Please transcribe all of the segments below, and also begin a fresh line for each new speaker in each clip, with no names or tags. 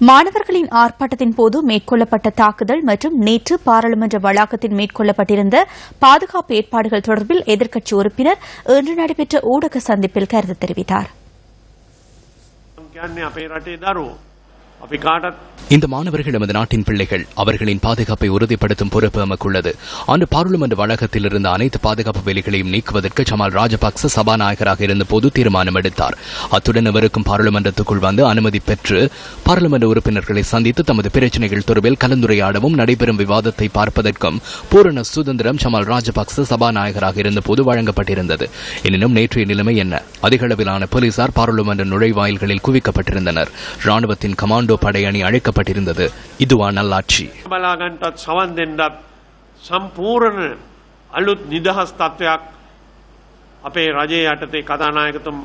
மாணவர்களின் ஆர்ப்பாட்டத்தின் போது மேற்கொள்ளப்பட்ட தாக்குதல் மற்றும் நேற்று பாராளுமன்ற வளாகத்தில் மேற்கொள்ளப்பட்டிருந்த பாதுகாப்பு ஏற்பாடுகள் தொடர்பில் எதிர்க்கட்சி உறுப்பினர் இன்று நடைபெற்ற ஊடக சந்திப்பில் கருத்து தெரிவித்தார்.
இந்த மாணவர்கள் நமது நாட்டின் பிள்ளைகள் அவர்களின் பாதுகாப்பை உறுதிப்படுத்தும் பொறுப்பு நமக்குள்ளது ஆண்டு பாராளுமன்ற வளாகத்தில் இருந்த அனைத்து பாதுகாப்பு வேலைகளையும் நீக்குவதற்கு சமால் ராஜபக்ச சபாநாயகராக இருந்தபோது தீர்மானம் எடுத்தார். அத்துடன் அவருக்கும் பாராளுமன்றத்துக்குள் வந்து அனுமதி பெற்று பாராளுமன்ற உறுப்பினர்களை சந்தித்து தமது பிரச்சினைகள் தொடர்பில் கலந்துரையாடவும் நடைபெறும் விவாதத்தை பார்ப்பதற்கும் பூரண சுதந்திரம் சமால் ராஜபக்ச சபாநாயகராக இருந்தபோது வழங்கப்பட்டிருந்தது. எனினும் நேற்றைய நிலைமை என்ன? அதிகளவிலான போலீசார் பாராளுமன்ற நுழைவாயில்களில் குவிக்கப்பட்டிருந்தனர். ராணுவத்தின் கமாண்ட் படையணி அழைக்கப்பட்டிருந்தது இதுவா நல்லாட்சி
බලාගන්ටත් සවන් දෙන්නත් සම්පූර්ණ අලුත් නිදහස් තත්ත්වයක් අපේ රජයේ යටතේ කතානායකතුම්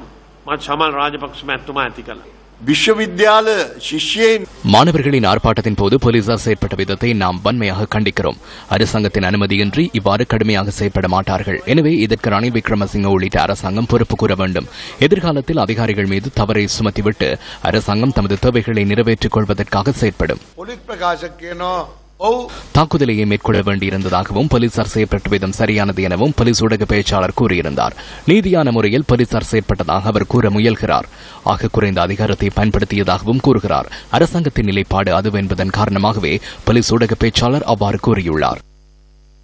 මත් සමල් රාජපක්ෂ මැත්තුමා ඇති කළ.
விஸ்வவித்யால சிஷ்யே
மாணவர்களின் ஆர்ப்பாட்டத்தின் போது போலீசார் செயற்பட்ட விதத்தை நாம் வன்மையாக கண்டிக்கிறோம். அரசாங்கத்தின் அனுமதியின்றி இவ்வாறு கடுமையாக செயற்பட மாட்டார்கள். எனவே இதற்கு ரணில் விக்ரமசிங்க உள்ளிட்ட அரசாங்கம் பொறுப்பு கூற வேண்டும். எதிர்காலத்தில் அதிகாரிகள் மீது தவறை சுமத்திவிட்டு அரசாங்கம் தமது தேவைகளை நிறைவேற்றிக் கொள்வதற்காக செயற்படும். தாக்குதலையே மேற்கொள்ள வேண்டியிருந்ததாகவும் போலீசார் விதம் சரியானது எனவும் போலீஸ் ஊடக பேச்சாளர் கூறியிருந்தார். நீதியான முறையில் போலீசார் செயற்பட்டதாக அவர் கூற முயல்கிறார். ஆக குறைந்த அதிகாரத்தை பயன்படுத்தியதாகவும் கூறுகிறார். அரசாங்கத்தின் நிலைப்பாடு அதுவென்பதன் காரணமாகவே போலீஸ் ஊடக பேச்சாளர் அவ்வாறு கூறியுள்ளார்.